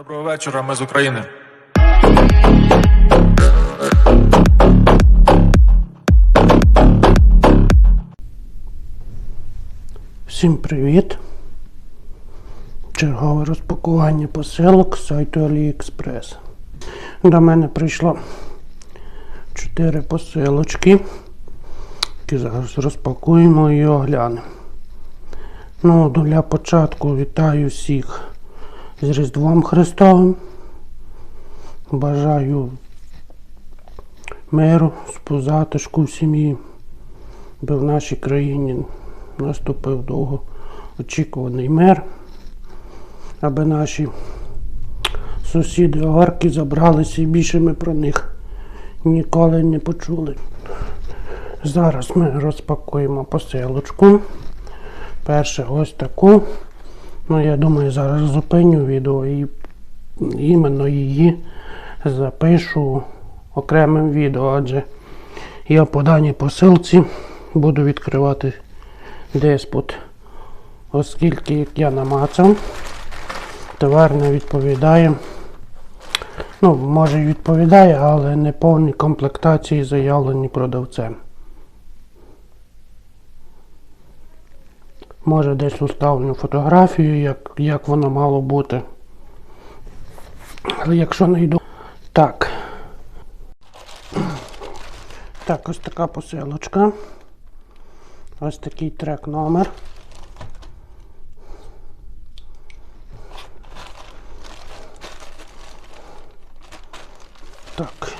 Доброго вечора, ми з України. Всім привіт! Чергове розпакування посилок з сайту AliExpress. До мене прийшло 4 посилочки, які зараз розпакуємо і оглянемо. Ну, для початку вітаю всіх з Різдвом Христовим. Бажаю миру, спозатишку в сім'ї, би в нашій країні наступив довго очікуваний мир, аби наші сусіди орки забралися і більше ми про них ніколи не почули. Зараз ми розпакуємо посилочку. Перше ось таку. Ну, я думаю, зараз зупиню відео і іменно її запишу окремим відео, адже я по даній посилці буду відкривати диспут, оскільки, як я намацав, товар не відповідає. Ну, може і відповідає, але не повні комплектації заявлені продавцем. Може десь уставлю фотографію, як, як воно мало бути. Але якщо не йду. Так. Так, ось така посилочка. Ось такий трек номер. Так.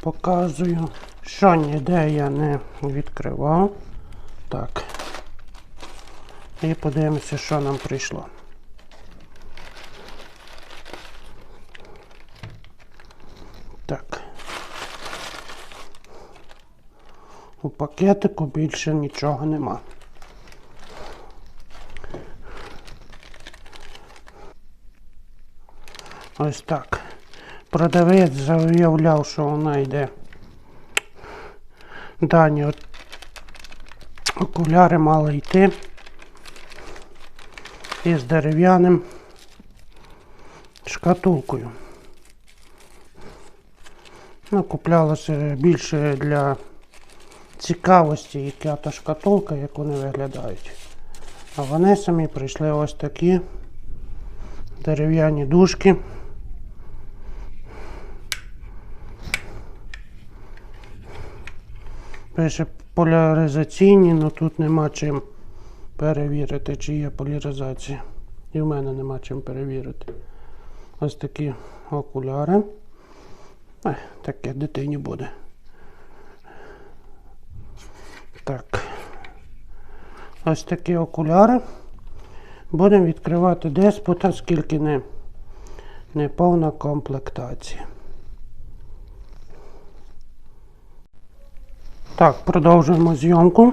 Показую, що ніде я не відкривав. Так. І подивимося, що нам прийшло. Так. У пакетику більше нічого нема. Ось так. Продавець заявляв, що вона йде. Дані от окуляри мали йти із дерев'яним шкатулкою. Ну, куплялося більше для цікавості, яка та шкатулка, як вони виглядають. А вони самі прийшли ось такі дерев'яні дужки. Пише поляризаційні, але тут нема чим перевірити, чи є поляризація. І в мене нема чим перевірити. Ось такі окуляри. Ех, таке дитині буде. Так. Ось такі окуляри. Будемо відкривати деспота, оскільки не, не повна комплектація. Так, продовжуємо зйомку.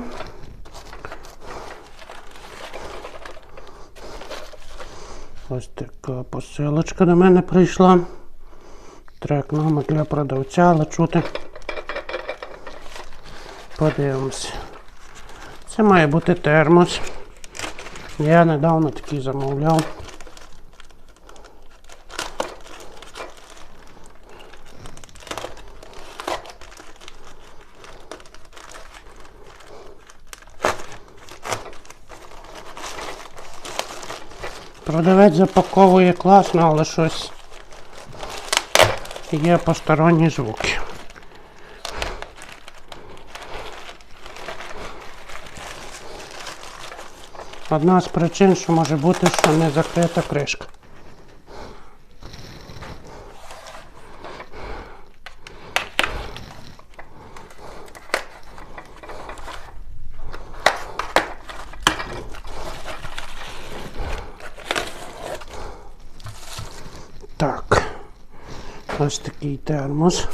Ось така посилочка до мене прийшла. Трек номер для продавця, але чути. Подивимося. Це має бути термос. Я недавно такий замовляв. Продавець запаковує класно, але щось є посторонні звуки. Одна з причин, що може бути, що не закрита кришка. Так. Ось такий термос.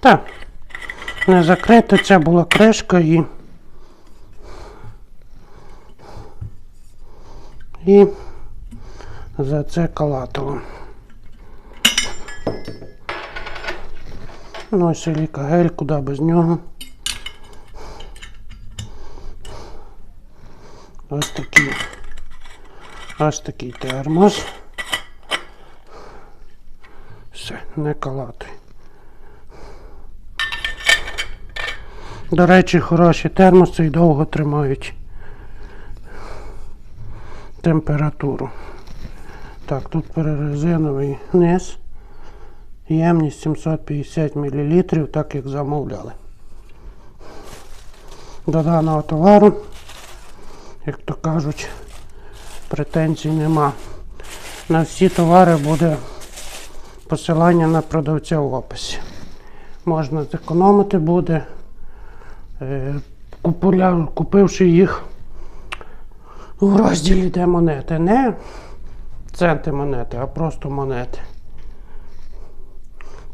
Так. Не закрита, це була кришка і. І за це калатало. Ну і силіка гель, куди без нього. Ось такий. Ось такий термос. Все, не калати. До речі, хороші термоси і довго тримають температуру. Так, тут перерезиновий низ. Ємність 750 мл, так як замовляли. До даного товару, як то кажуть, претензій нема. На всі товари буде посилання на продавця в описі. Можна зекономити буде, е, купивши їх в розділі де монети. Не центи монети, а просто монети.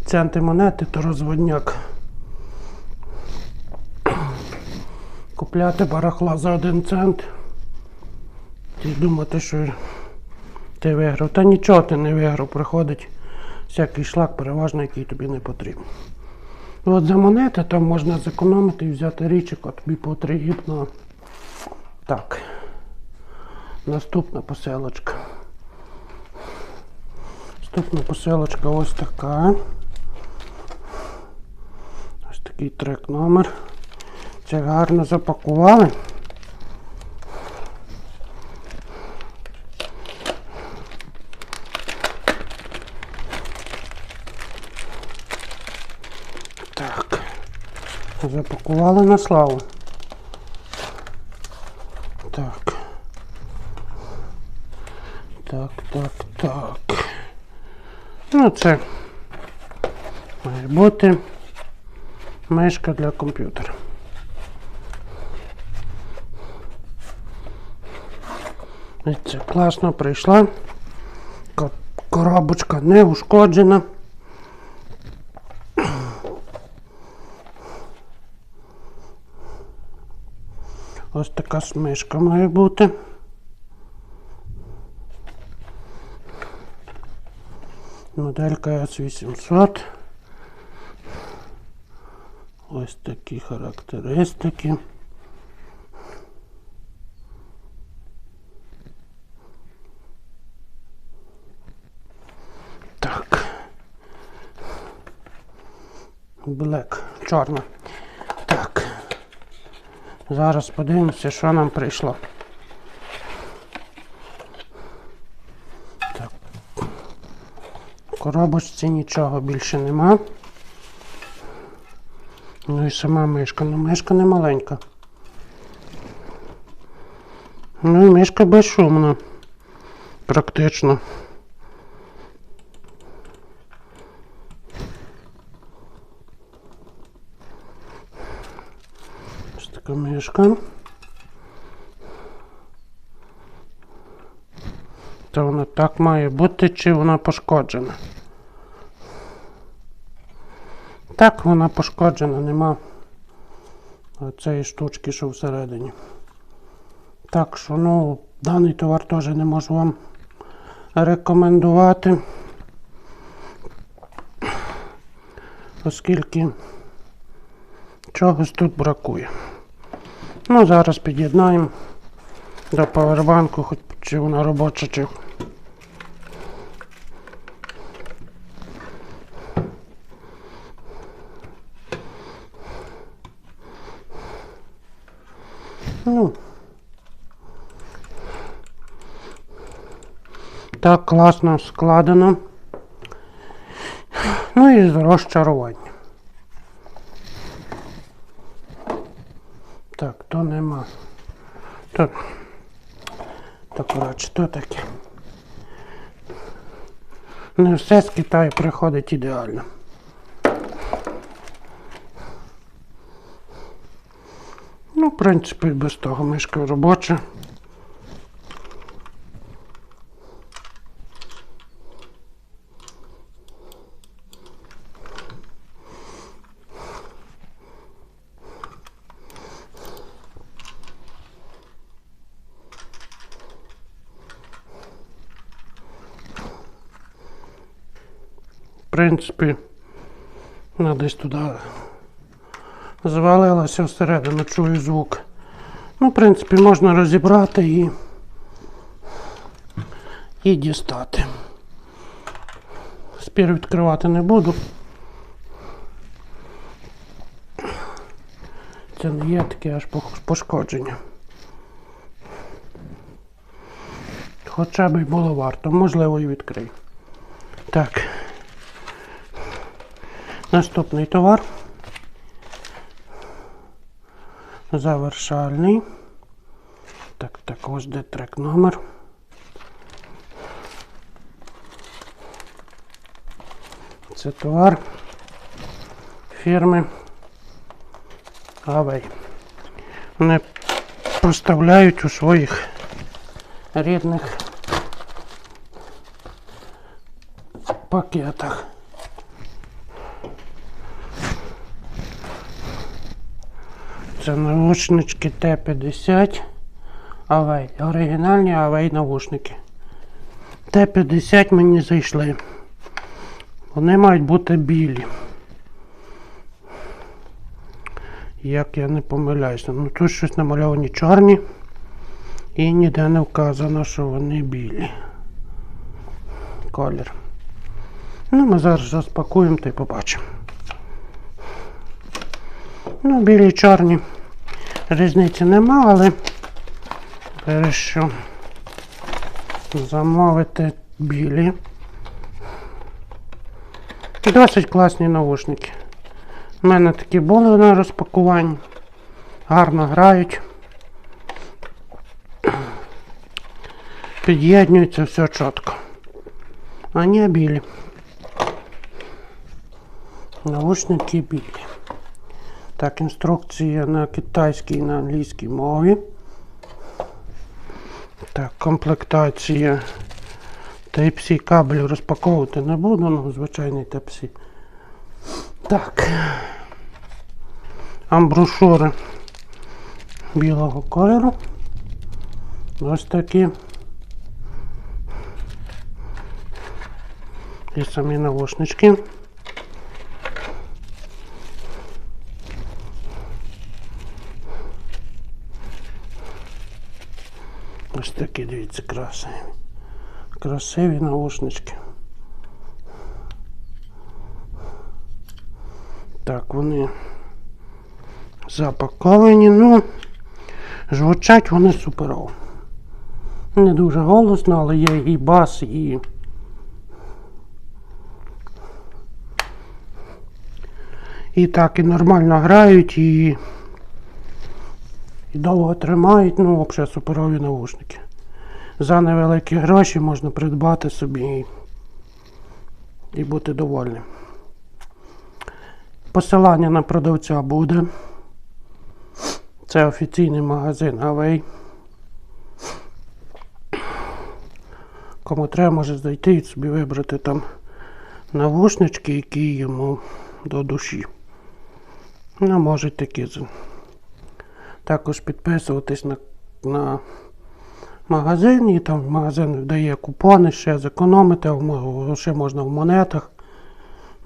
Центи монети то розводняк. Купляти барахла за один цент. І думати, що ти виграв. Та нічого ти не виграв, приходить всякий шлак, переважно, який тобі не потрібен. От за монети там можна зекономити і взяти річ, яка тобі потрібна. Так. Наступна посилочка. Наступна посилочка ось така. Ось такий трек номер. Це гарно запакували. Так. Запакували на славу. Так. Так, так, так. Ну, це має бути мишка для комп'ютера. Це класно прийшла. Коробочка не ушкоджена. Ось така смишка має бути. Моделька S800. Ось такі характеристики. Так. Блек, чорна. Зараз подивимося, що нам прийшло. Так. В коробочці нічого більше нема. Ну і сама мишка. Ну мишка не маленька. Ну і мишка безшумна. Практично. Ось мишка. То вона так має бути, чи вона пошкоджена? Так, вона пошкоджена, нема цієї штучки, що всередині. Так що, ну, даний товар теж не можу вам рекомендувати. Оскільки чогось тут бракує. Ну, зараз під'єднаємо до павербанку, хоч чи вона робоча, чи. Ну. Так класно складено. Ну і розчарування. Так, то нема. То, то коротше, то таке. Не все з Китаю приходить ідеально. Ну, в принципі, без того мишка робоча. Принципі, Вона десь туди завалилася всередину, чую звук. Ну, в принципі, можна розібрати і, і дістати. Спір відкривати не буду. Це не є таке аж пошкодження. Хоча б й було варто, можливо, і відкрию. Так. Наступний товар. Завершальний. Так, так, ось де трек номер. Це товар фірми Авей. Вони поставляють у своїх рідних пакетах. Це наушнички Т-50 Авей. Оригінальні Авей наушники. Т-50 мені зайшли. Вони мають бути білі. Як я не помиляюся. Ну тут щось намальовані чорні. І ніде не вказано, що вони білі. Колір. Ну, ми зараз розпакуємо та й побачимо. Ну, білі чорні. Різниці нема, але вирішив замовити білі. Досить класні наушники. У мене такі були на розпакуванні. Гарно грають. Під'єднюється все чітко. А не білі. Наушники білі. Так, інструкція на китайській на англійській мові. Так, комплектація. Type-C кабель розпаковувати не буду, ну, звичайний Type-C. Так. Амброшури білого кольору. Ось такі. І самі навушнички. Ось такі, дивіться, красиві. Красиві наушнички. Так, вони запаковані, ну, звучать вони суперово. Не дуже голосно, але є і бас, і. І так, і нормально грають, і. І довго тримають, ну, взагалі суперові наушники. За невеликі гроші можна придбати собі і, бути довольним. Посилання на продавця буде. Це офіційний магазин Авей. Кому треба, може зайти і собі вибрати там навушнички, які йому до душі. Ну, може такі. Також підписуватись на, на магазин, і там магазин дає купони, ще зекономити, ще можна в монетах.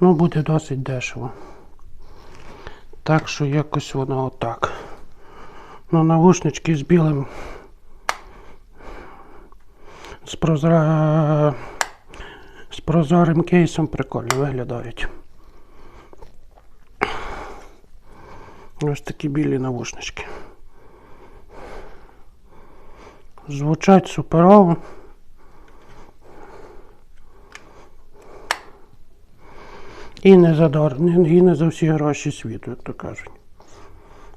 Ну, буде досить дешево. Так що якось воно отак. Ну, навушнички з білим. З, прозра... з прозорим кейсом прикольно виглядають. Ось такі білі навушнички. Звучать суперово. І не за дор... і не за всі гроші світу, як то кажуть.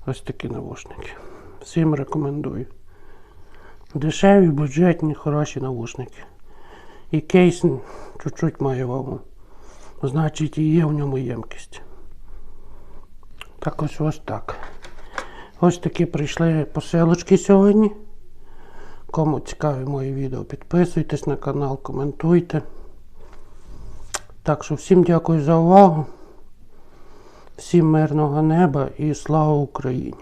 Ось такі навушники. Всім рекомендую. Дешеві, бюджетні, хороші навушники. І кейс чуть-чуть має вагу. Значить, і є в ньому ємкість. Так ось ось так. Ось такі прийшли посилочки сьогодні. Кому цікаві мої відео, підписуйтесь на канал, коментуйте. Так що всім дякую за увагу. Всім мирного неба і слава Україні!